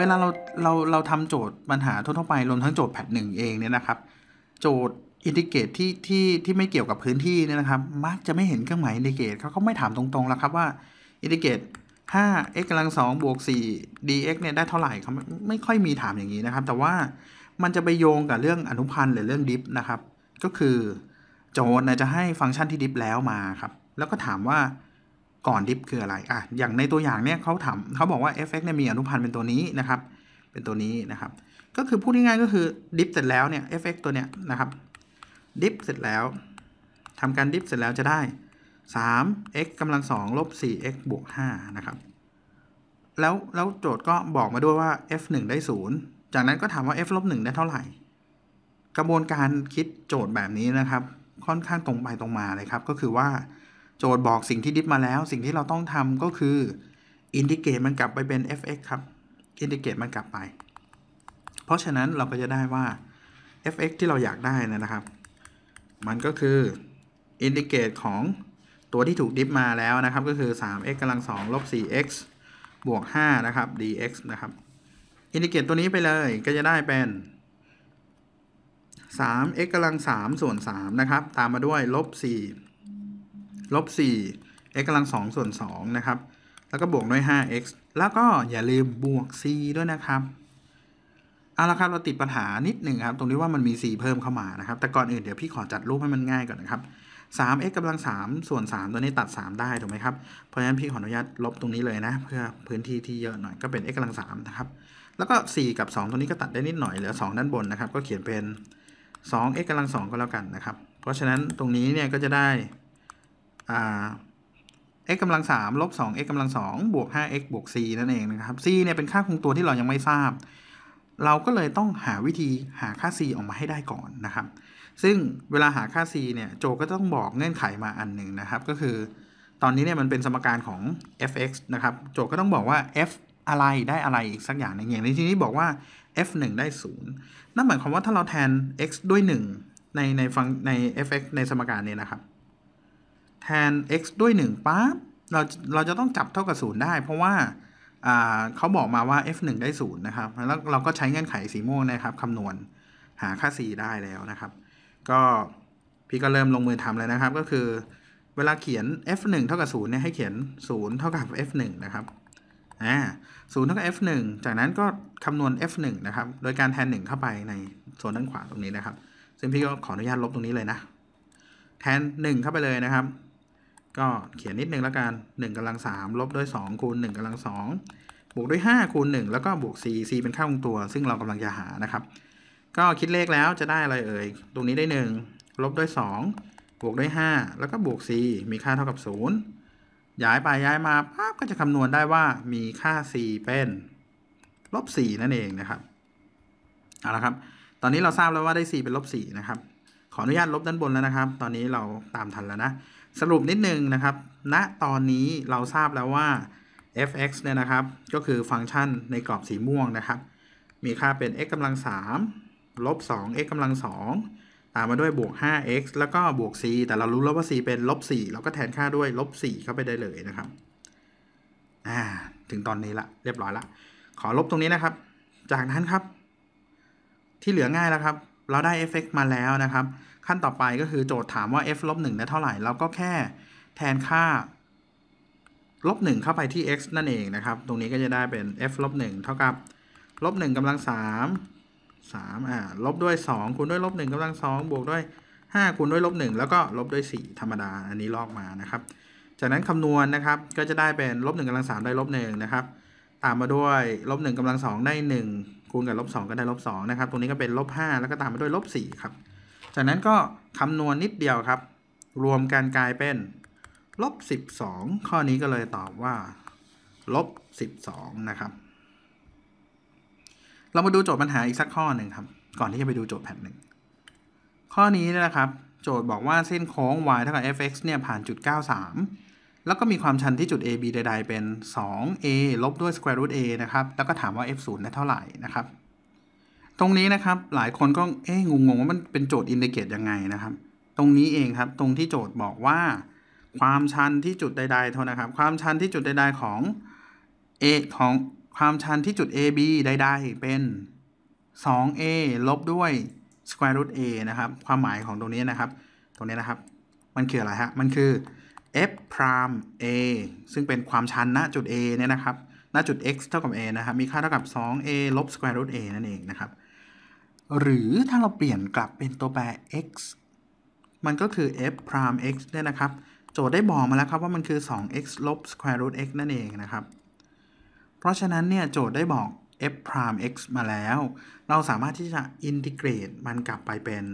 เวลาเราเราเราทำโจทย์ปัญหาทั่วไปรวมทั้งโจทย์แพทหนึ่งเองเนี่ยนะครับ โจทย์อินดิเกตที่ที่ที่ไม่เกี่ยวกับพื้นที่เนี่ยนะครับ มักจะไม่เห็นเครื่องหมายอินดิเกตเขาก็ไม่ถามตรงๆแล้วครับว่าอินดิเกต5 x กำลัง2บวก4 dx เนี่ยได้เท่าไหร่เขาไม่ไม่ค่อยมีถามอย่างนี้นะครับ แต่ว่ามันจะไปโยงกับเรื่องอนุพันธ์หรือเรื่องดิฟนะครับ ก็คือโจทย์จะให้ฟังก์ชันที่ดิฟแล้วมาครับ แล้วก็ถามว่า ก่อนดิฟคืออะไรอะอย่างในตัวอย่างเนี่ยเขาถามเขาบอกว่า fx เนี่ยมีอนุพันธ์เป็นตัวนี้นะครับ เป็นตัวนี้นะครับ ก็คือพูดง่ายๆก็คือดิฟเสร็จแล้วเนี่ย fx ตัวเนี้ยนะครับดิฟเสร็จแล้วทำการดิฟเสร็จแล้วจะได้ 3 x กำลัง2ลบ 4 x บวก 5 นะครับ แล้วแล้วโจทย์ก็บอกมาด้วยว่า f 1ได้ 0 จากนั้นก็ถามว่า f ลบ1ได้เท่าไหร่ กระบวนการคิดโจทย์แบบนี้นะครับ ค่อนข้างตรงไปตรงมาเลยครับ ก็คือว่า โจทย์บอกสิ่งที่ดิฟมาแล้ว สิ่งที่เราต้องทำก็คืออินดิเกตมันกลับไปเป็น fx ครับอินดิเกตมันกลับไป เพราะฉะนั้นเราก็จะได้ว่า fx ที่เราอยากได้นะครับ มันก็คืออินดิเกตของตัวที่ถูกดิฟมาแล้วนะครับ ก็คือ 3x กำลัง2ลบ 4x บวก 5 นะครับ dx นะครับอินดิเกตตัวนี้ไปเลยก็จะได้เป็น 3x กำลัง3ส่วน3นะครับ ตามมาด้วยลบ4 ลบ4 x กำลัง2ส่วน2นะครับ แล้วก็บวกด้วย 5x แล้วก็อย่าลืมบวก c ด้วยนะครับเอาละครับเราติดปัญหานิดหนึ่งครับ ตรงนี้ว่ามันมี c เพิ่มเข้ามานะครับ แต่ก่อนอื่นเดี๋ยวพี่ขอจัดรูปให้มันง่ายก่อนนะครับ 3x กำลัง3ส่วน 3 ตัวนี้ตัด 3 ได้ถูกไหมครับ เพราะฉะนั้นพี่ขออนุญาตลบตรงนี้เลยนะ เพื่อพื้นที่ที่เยอะหน่อยก็เป็น x กำลัง3นะครับ แล้วก็ 4 กับ 2 ตัวนี้ก็ตัดได้นิดหน่อยเหลือ 2 ด้านบนนะครับ ก็เขียนเป็น 2x กำลัง2ก็แล้วกันนะครับ เพราะฉะนั้นตรงนี้เนี่ยก็จะได้ x กำลัง3ลบ 2x กำลัง2บวก 5x บวก c นั่นเองนะครับ c เนี่ยเป็นค่าคงตัวที่เรายังไม่ทราบ เราก็เลยต้องหาวิธีหาค่า c ออกมาให้ได้ก่อนนะครับ ซึ่งเวลาหาค่า c เนี่ยโจก็ต้องบอกเงื่อนไขมาอันหนึ่งนะครับ ก็คือ ตอนนี้เนี่ยมันเป็นสมการของ f(x) นะครับ โจก็ต้องบอกว่า f อะไรได้อะไรอีกสักอย่างหนึงอย่างในที่นี้บอกว่า f 1ได้ 0 นั่นหมายความว่าถ้าเราแทน x ด้วย 1 ในในฟังใน f(x) ในสมการนี้นะครับ แทน x ด้วย1ปั๊บเราเราจะต้องจับเท่ากับ 0 ได้ เพราะว่าเขาบอกมาว่า f 1ได้0นะครับ แล้วเราก็ใช้เงื่อนไขสีม่วงนะครับคำนวณหาค่า c ได้แล้วนะครับ ก็พี่ก็เริ่มลงมือทำเลยนะครับ ก็คือเวลาเขียน f 1เท่ากับ0เนี่ยให้เขียน 0 เท่ากับ f 1นะครับอ่า0เท่ากับ f 1จากนั้นก็คำนวณ f 1นะครับ โดยการแทน 1 เข้าไปในส่วนด้านขวาตรงนี้นะครับ ซึ่งพี่ก็ขออนุญาตลบตรงนี้เลยนะ แทน 1 เข้าไปเลยนะครับ ก็เขียนนิดนึงแล้วกัน1กำลัง3ลบด้วย2คูณ1กำลัง2บวกด้วย5คูณ1แล้วก็บวก c c เป็นค่าคงตัว ซึ่งเรากำลังจะหานะครับ ก็คิดเลขแล้วจะได้อะไรเอ่ยตรงนี้ได้ 1 ลบด้วย 2 บวกด้วย 5 แล้วก็บวก c มีค่าเท่ากับ 0 ย้ายไปย้ายมาปั๊บก็จะคำนวณได้ว่ามีค่า c เป็นลบ4นั่นเองนะครับเอาละครับ ตอนนี้เราทราบแล้วว่าได้ c เป็นลบ4นะครับขออนุญาตลบด้านบนแล้วนะครับ ตอนนี้เราตามทันแล้วนะ สรุปนิดนึงนะครับณตอนนี้เราทราบแล้วว่า f(x) เนี่ยนะครับ ก็คือฟังก์ชันในกรอบสีม่วงนะครับ มีค่าเป็น x กำลัง3ลบ 2x กำลัง2ตามมาด้วยบวก 5x แล้วก็บวก c แต่เรารู้แล้วว่า c เป็นลบ4เราก็แทนค่าด้วยลบ4เข้าไปได้เลยนะครับ อ่า ถึงตอนนี้ละ เรียบร้อยละ ขอลบตรงนี้นะครับ จากนั้นครับ ที่เหลือง่ายแล้วครับ เราได้ f(x) มาแล้วนะครับ ขั้นต่อไปก็คือโจทย์ถามว่า f ลบ1ได้เท่าไหร่ เราก็แค่แทนค่าลบ1เข้าไปที่ x นั่นเองนะครับ ตรงนี้ก็จะได้เป็น f ลบ1เท่ากับลบ1กำลัง3 3อ่าลบด้วย2คูณด้วยลบ1กำลัง2บวกด้วย5คูณด้วยลบ1แล้วก็ลบด้วย4ธรรมดา อันนี้ลอกมานะครับ จากนั้นคำนวณนะครับ ก็จะได้เป็นลบ1กำลัง3ได้ลบ1นะครับ ตามมาด้วยลบ1กำลัง2ได้1คูณกับลบ2ก็ได้ลบ2นะครับ ตรงนี้ก็เป็นลบ5แล้วก็ตามมาด้วยลบ4ครับ จากนั้นก็คำนวณนิดเดียวครับ รวมกันกลายเป็นลบ 12 ข้อนี้ก็เลยตอบว่าลบ 12 นะครับ เรามาดูโจทย์ปัญหาอีกสักข้อหนึ่งครับ ก่อนที่จะไปดูโจทย์แผ่นหนึ่ง ข้อนี้นะครับ โจทย์บอกว่าเส้นโค้ง y เท่ากับ fx เนี่ยผ่านจุด 93 แล้วก็มีความชันที่จุด ab ใดๆ เป็น 2a ลบด้วย square root a นะครับ แล้วก็ถามว่า f 0ได้เท่าไหร่นะครับ ตรงนี้นะครับหลายคนก็เอ๊ะงงว่ามันเป็นโจทย์อินดิเกตยังไงนะครับ ตรงนี้เองครับตรงที่โจทย์บอกว่า ความชันที่จุดใดๆเท่านะครับ ความชันที่จุดใดๆของ a ของคความชันที่จุด AB ใดๆเป็น 2a ลบด้วย square root a นะครับ ความหมายของตรงนี้นะครับ ตรงนี้นะครับ มันคืออะไรฮะ มันคือ f prime a ซึ่งเป็นความชันณจุด a เนี่ยนะครับ ณจุด x เท่ากับ a นะครับ มีค่าเท่ากับ 2a ลบ square root a นั่นเองนะครับ หรือถ้าเราเปลี่ยนกลับเป็นตัวแปร x มันก็คือ f prime x เนี่ยนะครับ โจทย์ได้บอกมาแล้วครับว่ามันคือ 2x ลบ square root x นั่นเองนะครับ เพราะฉะนั้นเนี่ยโจทย์ได้บอก f prime x มาแล้ว เราสามารถที่จะอินทิเกรตมันกลับไปเป็น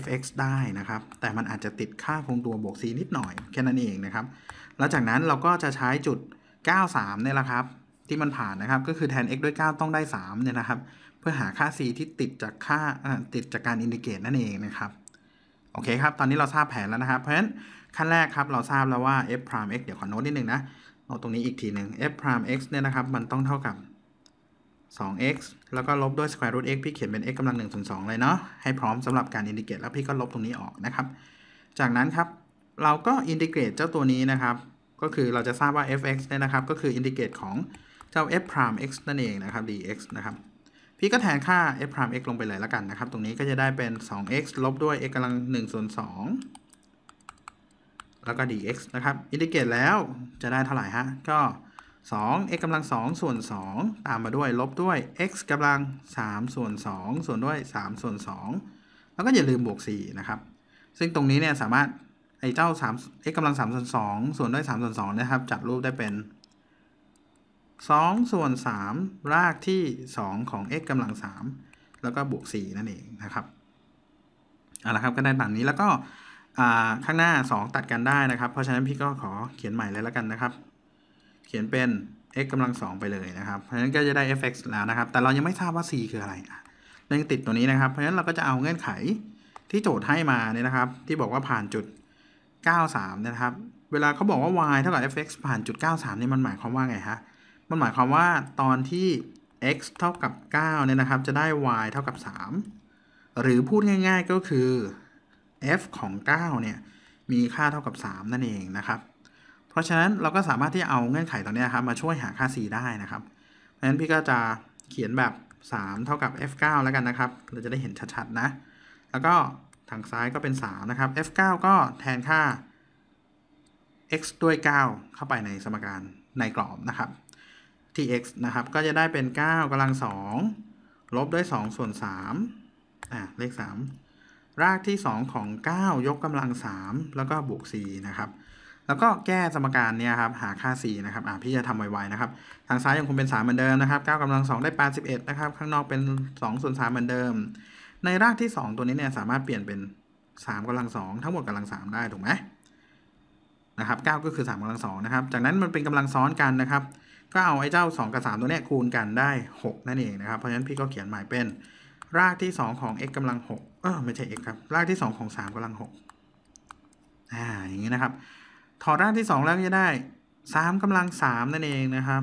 fx ได้นะครับ แต่มันอาจจะติดค่าคงตัวบวก c นิดหน่อยแค่นั้นเองนะครับ แล้วจากนั้นเราก็จะใช้จุด 93เนี่ยแหละครับ ที่มันผ่านนะครับ ก็คือแทน x ด้วย 9 ต้องได้3เนี่ยนะครับ พื่อหาค่า c ที่ติดจากค่าติดจากการอินทิเกรตนั่นเองนะครับโอเคครับ ตอนนี้เราทราบแผนแล้วนะครับ เพราะฉะนั้นขั้นแรกครับ เราทราบแล้วว่า f prime x เดี๋ยวขอโน้ตนิดนึงนะเอาตรงนี้อีกทีหนึ่ง f prime x เนี่ยนะครับ มันต้องเท่ากับ 2x แล้วก็ลบด้วย square root x พี่เขียนเป็น x กำลัง1ส่วน2เลยเนาะ ให้พร้อมสำหรับการอินทิเกรตแล้วพี่ก็ลบตรงนี้ออกนะครับ จากนั้นครับ เราก็อินทิเกรตเจ้าตัวนี้นะครับ ก็คือเราจะทราบว่า f(x) เนี่ยนะครับ ก็คืออินทิเกรตของเจ้า f prime x นั่นเองนะครับ dx นะครับ พี่ก็แทนค่า f prime x ลงไปเลยแล้วกันนะครับ ตรงนี้ก็จะได้เป็น 2x ลบด้วย x กำลัง1ส่วน2แล้วก็ dx นะครับอินทิเกรตแล้วจะได้เท่าไหร่ฮะ ก็ 2 x กำลัง2ส่วน 2 ตามมาด้วยลบด้วย x กำลัง3ส่วน2ส่วนด้วย 3 ส่วน 2 แล้วก็อย่าลืมบวก 4 นะครับ ซึ่งตรงนี้เนี่ยสามารถไอ้เจ้า3 x กำลัง3ส่วน2ส่วนด้วย3ส่วน2นะครับ จัดรูปได้เป็น 2 ส่วน 3 รากที่ 2 ของ x กำลัง 3 แล้วก็บวก 4 นั่นเองนะครับเอาละครับก็ได้ตามนี้แล้วก็ข้างหน้า 2 ตัดกันได้นะครับ เพราะฉะนั้นพี่ก็ขอเขียนใหม่เลยแล้วกันนะครับ เขียนเป็น x กำลังสองไปเลยนะครับ เพราะฉะนั้นก็จะได้ fx แล้วนะครับ แต่เรายังไม่ทราบว่า c คืออะไรเรายังติดตัวนี้นะครับ เพราะฉะนั้นเราก็จะเอาเงื่อนไขที่โจทย์ให้มาเนี่ยนะครับ ที่บอกว่าผ่านจุด 93 นะครับ เวลาเขาบอกว่า y เท่ากับ fx ผ่านจุด 93 นี่มันหมายความว่าไงฮะ มันหมายความว่าตอนที่ x เท่ากับ 9 เนี่ยนะครับ จะได้ y เท่ากับ 3 หรือพูดง่าย ๆก็คือ f ของ 9 เนี่ย มีค่าเท่ากับ 3 นั่นเองนะครับ เพราะฉะนั้นเราก็สามารถที่จะเอาเงื่อนไขตรงนี้ครับมาช่วยหาค่า c ได้นะครับเพราะฉะนั้นพี่ก็จะเขียนแบบ 3 เท่ากับ f9 แล้วกันนะครับ เราจะได้เห็นชัดๆนะ แล้วก็ทางซ้ายก็เป็น 3 นะครับ f9 ก็แทนค่า x ด้วย 9 เข้าไปในสมการในกรอบนะครับ ที่ x นะครับ ก็จะได้เป็น 9กำลัง2ลบด้วย 2 ส่วน3อะเลข 3 รากที่ 2 ของ 9 ยกกำลัง 3 แล้วก็บวก4นะครับ แล้วก็แก้สมการเนี่ยครับ หาค่า c นะครับ อ่าพี่จะทำไวๆนะครับ ทางซ้ายยังคงเป็น 3 เหมือนเดิมนะครับ 9กำลัง 2 ได้ 81 นะครับ ข้างนอกเป็น 2 ส่วน 3 เหมือนเดิม ในรากที่ 2 ตัวนี้เนี่ยสามารถเปลี่ยนเป็น 3กำลัง 2 ทั้งหมดกำลัง 3 ได้ถูกไหมนะครับ 9 ก็คือ3กำลัง2นะครับ จากนั้นมันเป็นกำลังซ้อนกันนะครับ ก็เอาไอ้เจ้า 2 กับ 3 ตัวนี้คูณกันได้ 6 นั่นเองนะครับ เพราะฉะนั้นพี่ก็เขียนหมายเป็น รากที่ 2 ของ x กำลัง6เออไม่ใช่ x ครับ รากที่ 2 ของ 3กำลัง6อ่าอย่างนี้นะครับ ถอดรากที่ 2 แล้วจะได้ 3กำลัง 3 นั่นเองนะครับ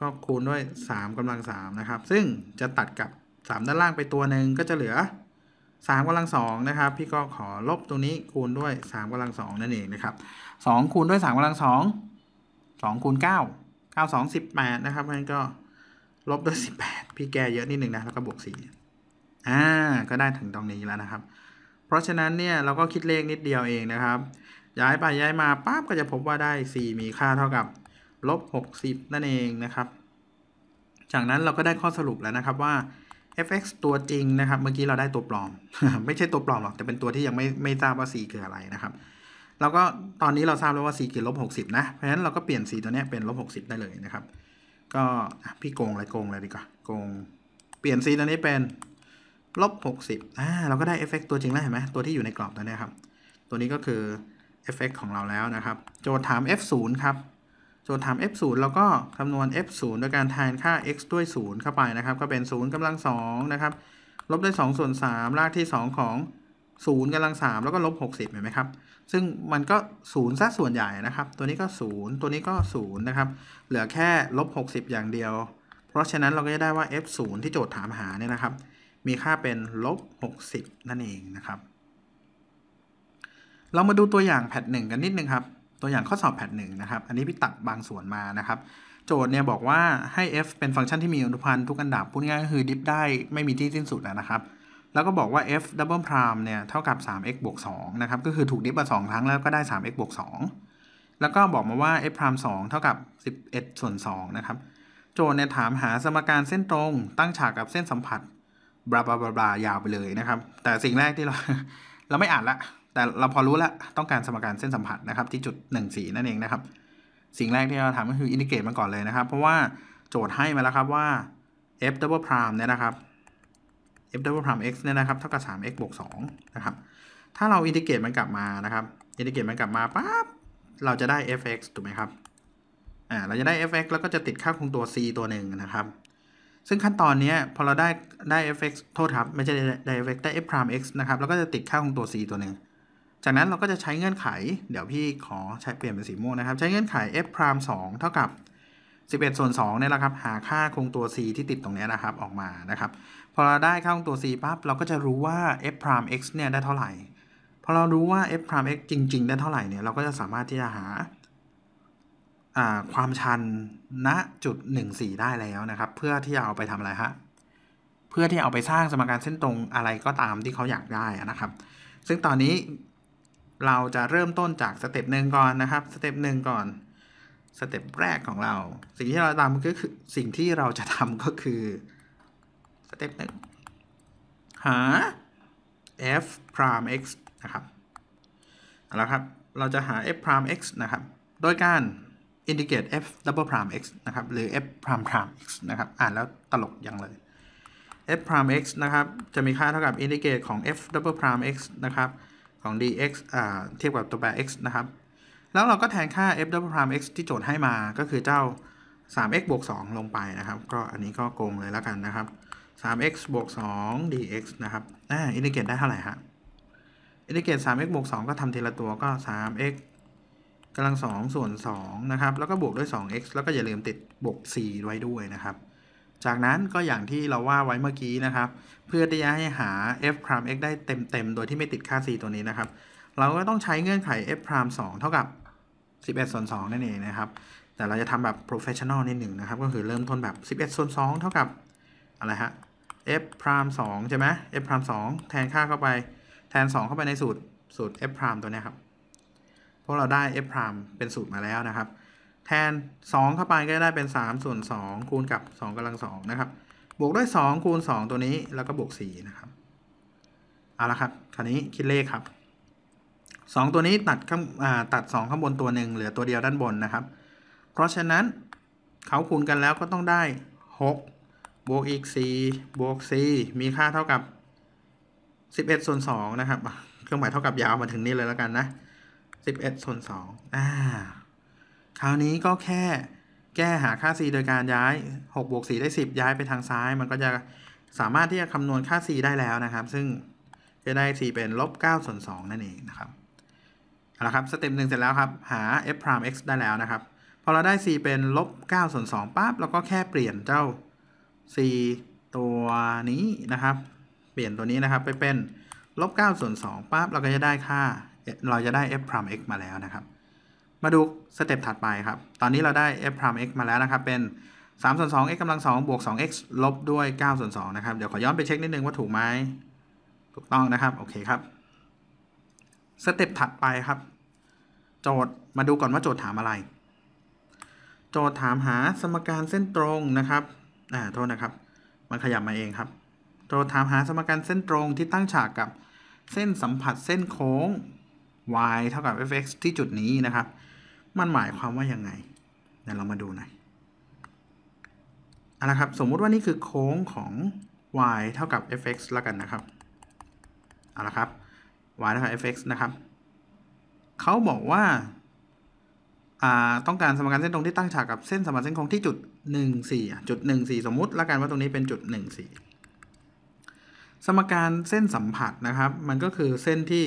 ก็คูณด้วย 3กำลัง 3 นะครับ ซึ่งจะตัดกับ 3 ด้านล่างไปตัวหนึ่งก็จะเหลือ 3กำลัง2นะครับ พี่ก็ขอลบตรงนี้คูณด้วย 3กำลัง2นั่นเองนะครับ 2 คูณด้วย 3กำลัง 2 2คูณ9 9 2 18นะครับเพราะฉะนั้นก็ลบด้วย18พี่แกเยอะนิดหนึ่งนะ แล้วก็บวก4อ่า ก็ได้ถึงตรงนี้แล้วนะครับ เพราะฉะนั้นเนี่ยเราก็คิดเลขนิดเดียวเองนะครับ ย้ายไปย้ายมาปั๊บก็จะพบว่าได้ c มีค่าเท่ากับลบ60 นั่นเองนะครับ จากนั้นเราก็ได้ข้อสรุปแล้วนะครับว่า fx ตัวจริงนะครับ เมื่อกี้เราได้ตัวปลอม ไม่ใช่ตัวปลอมหรอก แต่เป็นตัวที่ยังไม่ไม่ทราบว่า c คืออะไรนะครับ เราก็ตอนนี้เราทราบแล้วว่า c คือลบ60นะ เพราะฉะนั้นเราก็เปลี่ยน c ตัวนี้เป็นลบ60ได้เลยนะครับ ก็พี่โกงอะไรโกงเลยดีกว่าโกงเปลี่ยน c ตัวนี้เป็นลบ60อ่าเราก็ได้ fx ตัวจริงแล้วเห็นไหมตัวที่อยู่ในกรอบตัวนี้ครับ ตัวนี้ก็คือ f(x) ของเราแล้วนะครับ โจทย์ถาม f0 ครับโจทย์ถาม f0 เราก็คำนวณ f0 โดยการแทนค่า x ด้วย 0 เข้าไปนะครับ ก็เป็น 0กำลัง2นะครับ ลบด้วย 2 ส่วน 3 รากที่ 2 ของ 0กำลัง3แล้วก็ลบ60เห็นไหมครับ ซึ่งมันก็0ซะส่วนใหญ่นะครับ ตัวนี้ก็0ตัวนี้ก็0นะครับ เหลือแค่ลบ60อย่างเดียว เพราะฉะนั้นเราก็จะได้ว่า f0 ที่โจทย์ถามหาเนี่ยนะครับ มีค่าเป็นลบ60นั่นเองนะครับ เรามาดูตัวอย่างแพทหนึ่งกันนิดนึงครับ ตัวอย่างข้อสอบแพทหนึ่งนะครับ อันนี้พี่ตัดบางส่วนมานะครับ โจทย์เนี่ยบอกว่าให้ f เป็นฟังก์ชันที่มีอนุพันธ์ทุกอันดับ พูดง่ายๆก็คือดิฟได้ไม่มีที่สิ้นสุดนะครับ แล้วก็บอกว่า f double prime เนี่ยเท่ากับ 3x บวก2นะครับ ก็คือถูกดิฟมา2ครั้งแล้วก็ได้ 3x บวก2แล้วก็บอกมาว่า f prime 2เท่ากับ 11 ส่วน2นะครับ โจทย์เนี่ยถามหาสมการเส้นตรง ตั้งฉากกับเส้นสัมผัสบลาบลาบลายาวไปเลยนะครับ แต่สิ่งแรกที่เรา เราไม่อ่านละ แต่เราพอรู้ล้วต้องการสมการเส้นสัมผัสนะครับ ที่จุด 1 4 นั่นเองนะครับ สิ่งแรกที่เราทำก็คืออินทิเกรตมันก่อนเลยนะครับ เพราะว่าโจทย์ให้มาแล้วครับว่า f double prime เนี่ยนะครับ f double prime x เนี่ยนะครับเท่ากับ 3x บวก2นะครับ ถ้าเราอินทิเกรตมันกลับมานะครับอินทิเกรตมันกลับมาปั๊บเราจะได้ fx ถูกไหมครับอ่าเราจะได้ fx แล้วก็จะติดค่าคงตัว c ตัวหนึ่งนะครับ ซึ่งขั้นตอนนี้พอเราได้ได้ fx โทษครับ ไม่ใช่ได้ fx ได้ f prime x นะครับแล้วก็จะติดค่าคงตัว c ตัวหนึ่งจากนั้นเราก็จะใช้เงื่อนไข เดี๋ยวพี่ขอใช้เปลี่ยนเป็นสีม่วงนะครับ ใช้เงื่อนไข f prime 2เท่ากับ 11 ส่วน2เนี่ยแหละครับหาค่าคงตัว c ที่ติดตรงนี้นะครับออกมานะครับพอเราได้ค่าคงตัว c ปั๊บเราก็จะรู้ว่า f prime x เนี่ยได้เท่าไหร่พอเรารู้ว่า f prime x จริง ๆ ได้เท่าไหร่เนี่ยเราก็จะสามารถที่จะหาความชันณจุด 14 ได้แล้วนะครับ เพื่อที่จะเอาไปทำอะไรฮะเพื่อที่เอาไปสร้างสมการเส้นตรงอะไรก็ตามที่เขาอยากได้นะครับ ซึ่งตอนนี้เราจะเริ่มต้นจากสเต็ปหนึ่งก่อนนะครับสเต็ปหนึ่งก่อน สเต็ปแรกของเรา สิ่งที่เราทำก็คือสิ่งที่เราจะทำก็คือสเต็ปหนึ่งหา f prime x นะครับเอาละครับ เราจะหา f prime x นะครับ โดยการ integrate f double prime x นะครับ หรือ f prime prime x นะครับ อ่านแล้วตลกยังเลย f prime x นะครับ จะมีค่าเท่ากับ integrate ของ f double prime x นะครับ ของ dx อ่า เทียบกับตัวแปร x นะครับ แล้วเราก็แทนค่า f double prime x ที่โจทย์ให้มาก็คือเจ้า 3x บวก 2 ลงไปนะครับ ก็อันนี้ก็โกงเลยแล้วกันนะครับ 3x บวก 2 dx นะครับอ่าอินทิเกรตได้เท่าไหร่ฮะอินทิเกรต 3x บวก 2 ก็ทำทีละตัวก็ 3x กำลัง 2 ส่วน 2 นะครับ แล้วก็บวกด้วย 2x แล้วก็อย่าลืมติดบวก 4 ไว้ด้วยนะครับ จากนั้นก็อย่างที่เราว่าไว้เมื่อกี้นะครับ เพื่อที่จะให้หา f prime x ได้เต็มๆ โดยที่ไม่ติดค่า c ตัวนี้นะครับ เราก็ต้องใช้เงื่อนไข f prime 2 เท่ากับ 11ส่วน2นั่นเองนะครับ แต่เราจะทำแบบ professional นิดหนึ่งนะครับ ก็คือเริ่มต้นแบบ 11ส่วน2เท่ากับอะไรฮะ f prime 2ใช่ไหม f prime 2แทนค่าเข้าไป แทน 2 เข้าไปในสูตรสูตร f prime ตัวนี้ครับเพราะเราได้ f prime เป็นสูตรมาแล้วนะครับ แทน 2 เข้าไปก็ได้เป็น 3 ส่วน 2 คูณกับ 2กำลัง2นะครับ บวกด้วย 2 คูณ 2 ตัวนี้แล้วก็บวก4นะครับ เอาละครับ คราวนี้คิดเลขครับ 2 ตัวนี้ตัดข้างตัด 2 ข้างบนตัวหนึ่งเหลือตัวเดียวด้านบนนะครับ เพราะฉะนั้นเขาคูณกันแล้วก็ต้องได้ 6 บวกอีก 4 บวก 4 มีค่าเท่ากับ 11ส่วน2นะครับ เครื่องหมายเท่ากับยาวมาถึงนี่เลยแล้วกันนะ 11ส่วน2อ่าคราวนี้ก็แค่แก้หาค่า c โดยการย้าย 6 บวก 4 ได้ 10 ย้ายไปทางซ้าย มันก็จะสามารถที่จะคำนวณค่า c ได้แล้วนะครับ ซึ่งจะได้ c เป็นลบ9ส่วน2นั่นเองนะครับ เอาละครับสเต็ปหนึ่งเสร็จแล้วครับ หา f prime x ได้แล้วนะครับ พอเราได้ c เป็นลบ9ส่วน2ปั๊บเราก็แค่เปลี่ยนเจ้า c ตัวนี้นะครับ เปลี่ยนตัวนี้นะครับไปเป็นลบ9ส่วน2ปั๊บเราก็จะได้ค่า เราจะได้ f prime x มาแล้วนะครับ มาดูสเต็ปถัดไปครับ ตอนนี้เราได้ f prime x มาแล้วนะครับ เป็น3ส่วน2 x กำลัง2บวก 2x ลบด้วย9ส่วน2นะครับ เดี๋ยวขอย้อนไปเช็คนิดนึงว่าถูกไหมถูกต้องนะครับ โอเคครับ สเต็ปถัดไปครับ โจทย์มาดูก่อนว่าโจทย์ถามอะไร โจทย์ถามหาสมการเส้นตรงนะครับอ่าโทษนะครับ มันขยับมาเองครับ โจทย์ถามหาสมการเส้นตรงที่ตั้งฉากกับเส้นสัมผัสเส้นโค้ง y เท่ากับ fx ที่จุดนี้นะครับ มันหมายความว่ายังไงเดี๋ยวเรามาดูหน่อยเอาละครับ สมมุติว่านี่คือโค้งของ y เท่ากับ fx แล้วกันนะครับเอาละครับ y เท่ากับ fx นะครับเขาบอกว่าต้องการสมการเส้นตรงที่ตั้งฉากกับเส้นสมการเส้นคงที่จุด 14 จุด 14 สมมุติแล้วกันว่าตรงนี้เป็นจุด 14 สมการเส้นสัมผัสนะครับ มันก็คือเส้นที่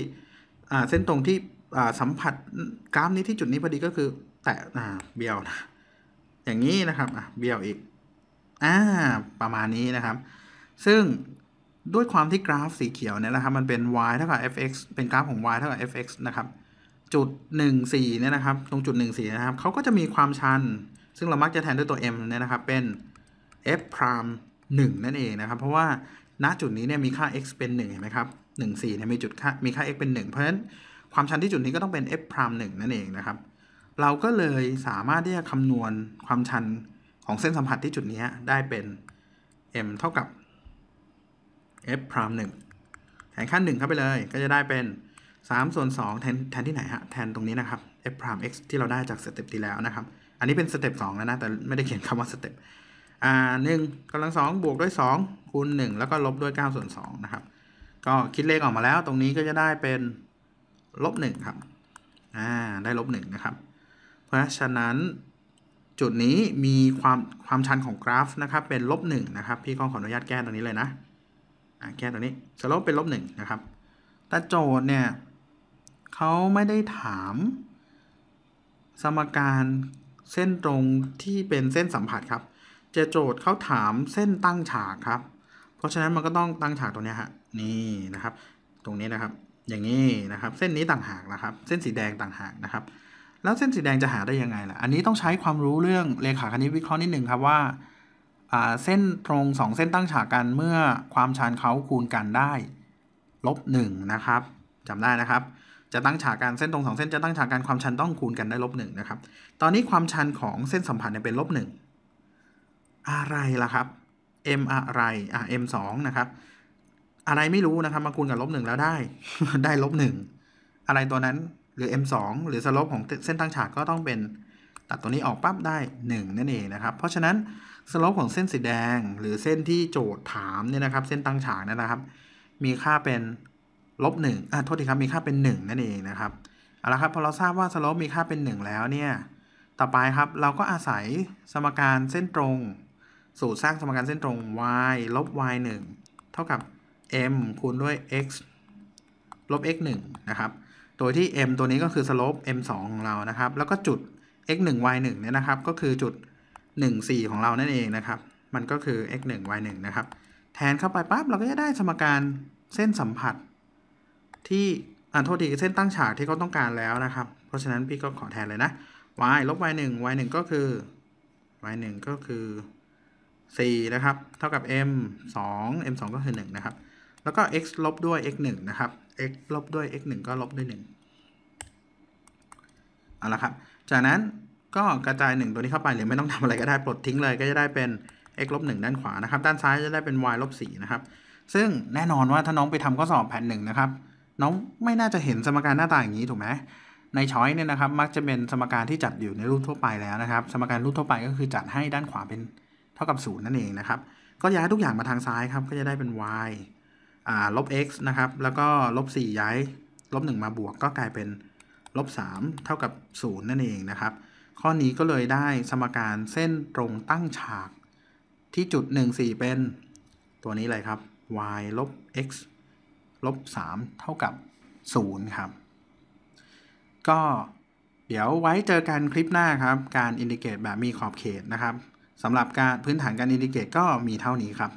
เส้นตรงที่สัมผัสกราฟนี้ที่จุดนี้พอดีก็คือแตะเบี้ยวนะอย่างนี้นะครับเบี้ยวอีกอ่าประมาณนี้นะครับ ซึ่ง ด้วยความที่กราฟสีเขียวเนี่ยนะครับ มันเป็น y เท่ากับ fx เป็นกราฟของ y เท่ากับ fx นะครับ จุด 14เนี่ยนะครับ ตรงจุด 14 นะครับ เขาก็จะมีความชัน ซึ่งเรามักจะแทนด้วยตัว m เนี่ยนะครับ เป็น f prime 1นั่นเองนะครับ เพราะว่าณจุดนี้เนี่ยมีค่า x เป็น 1 เห็นไหมครับ 14เนี่ยมีจุดค่า มีค่า x เป็น 1 เพราะฉะนั้นความชันที่จุดนี้ก็ต้องเป็น f prime 1นั่นเองนะครับ เราก็เลยสามารถที่จะคำนวณความชันของเส้นสัมผัสที่จุดนี้ได้เป็น m เท่ากับ f prime 1แทนค่า1เข้าไปเลย ก็จะได้เป็น 3 ส่วน 2 แทนแทนที่ไหนฮะ แทนตรงนี้นะครับ f prime x ที่เราได้จากสเต็ปที่แล้วนะครับ อันนี้เป็นสเต็ป2แล้วนะ แต่ไม่ได้เขียนคำว่าสเต็ปอ่าหนึ่งกำลังสองบวกด้วย 2 คูณ 1 แล้วก็ลบด้วย 9 ส่วน 2 นะครับ ก็คิดเลขออกมาแล้ว ตรงนี้ก็จะได้เป็นลบ1ครับอ่าได้ลบ1นะครับ เพราะฉะนั้นจุดนี้มีความความชันของกราฟนะครับ เป็นลบ1นะครับ พี่ก็ขออนุญาตแก้ตรงนี้เลยนะ แก้ตรงนี้สลบเป็นลบ1นะครับ แต่โจทย์เนี่ยเขาไม่ได้ถาม สมการเส้นตรงที่เป็นเส้นสัมผัสครับเจโจทย์เขาถามเส้นตั้งฉากครับ เพราะฉะนั้นมันก็ต้องตั้งฉากตรงนี้ฮะนี่นะครับ ตรงนี้นะครับ อย่างนี้นะครับ เส้นนี้ต่างหากนะครับ เส้นสีแดงต่างหากนะครับ แล้วเส้นสีแดงจะหาได้ยังไงล่ะ อันนี้ต้องใช้ความรู้เรื่องเลขาคณิตวิเคราะห์นิดหนึ่งครับว่า เส้นตรงสองเส้นตั้งฉากกันเมื่อความชันเขาคูณกันได้ลบหนึ่งนะครับจำได้นะครับ จะตั้งฉากกันเส้นตรงสองเส้นจะตั้งฉากกันความชันต้องคูณกันได้ลบหนึ่งนะครับ ตอนนี้ความชันของเส้นสัมผัสเนี่ยเป็นลบหนึ่งอะไรล่ะครับ m อะไรอะ m สองนะครับ อะไรไม่รู้นะครับมาคูณกับลบหนึ่งแล้วได้ ได้ลบหนึ่งอะไรตัวนั้นหรือ m สองหรือสลบของเส้นตั้งฉากก็ต้องเป็นตัดตัวนี้ออกปั๊บได้ 1 นั่นเองนะครับ เพราะฉะนั้น สลบของเส้นสีแดงหรือเส้นที่โจทย์ถามเนี่ยนะครับ เส้นตั้งฉากนะครับ มีค่าเป็นลบหนึ่งอะโทษทีครับมีค่าเป็น 1 นั่นเองนะครับเอาละครับพอเราทราบว่าสโลปมีค่าเป็น 1 แล้วเนี่ยต่อไปครับเราก็อาศัยสมการเส้นตรง สูตรสร้างสมการเส้นตรง y ลบ y 1เท่ากับ m คูณด้วย x ลบ x 1นะครับ โดยที่ m ตัวนี้ก็คือสโลป m 2ของเรานะครับ แล้วก็จุด x 1 y 1เนี่ยนะครับ ก็คือจุด 1 4 ของเรานั่นเองนะครับ มันก็คือ x 1 y 1นะครับ แทนเข้าไปปั๊บเราก็จะได้สมการเส้นสัมผัส ที่อ่าโทษทีเส้นตั้งฉากที่เขาต้องการแล้วนะครับ เพราะฉะนั้นพี่ก็ขอแทนเลยนะ y ลบ y 1 y 1ก็คือ y 1ก็คือ 4 นะครับ เท่ากับ m 2 m 2ก็คือ 1 นะครับ แล้วก็ x ลบด้วย x 1นะครับ x ลบด้วย x 1ก็ลบด้วย 1เอาละครับ จากนั้น ก็กระจาย 1 ตัวนี้เข้าไปหรือไม่ต้องทำอะไรก็ได้ปลดทิ้งเลยก็จะได้เป็น x ลบ1ด้านขวานะครับ ด้านซ้ายจะได้เป็น y ลบ4นะครับ ซึ่งแน่นอนว่าถ้าน้องไปทำข้อสอบแผ่นหนึ่งนะครับ น้องไม่น่าจะเห็นสมการหน้าตาอย่างนี้ถูกไหมในช้อยเนี่ยนะครับ มักจะเป็นสมการที่จัดอยู่ในรูปทั่วไปแล้วนะครับ สมการรูปทั่วไปก็คือจัดให้ด้านขวาเป็นเท่ากับศูนย์นั่นเองนะครับ ก็ย้ายทุกอย่างมาทางซ้ายครับ ก็จะได้เป็น y ลบ x นะครับ แล้วก็ลบ4ย้ายลบ1มาบวกก็กลายเป็นลบ3เท่ากับ0นั่นเองนะครับ ข้อนี้ก็เลยได้สมการเส้นตรงตั้งฉากที่จุด 1 4 เป็น ตัวนี้เลยครับ y ลบ x ลบ 3 เท่ากับ 0 ครับ ก็เดี๋ยวไว้เจอกันคลิปหน้าครับ การอินดิเกตแบบมีขอบเขตนะครับสำหรับการพื้นฐานการอินดิเกตก็มีเท่านี้ครับ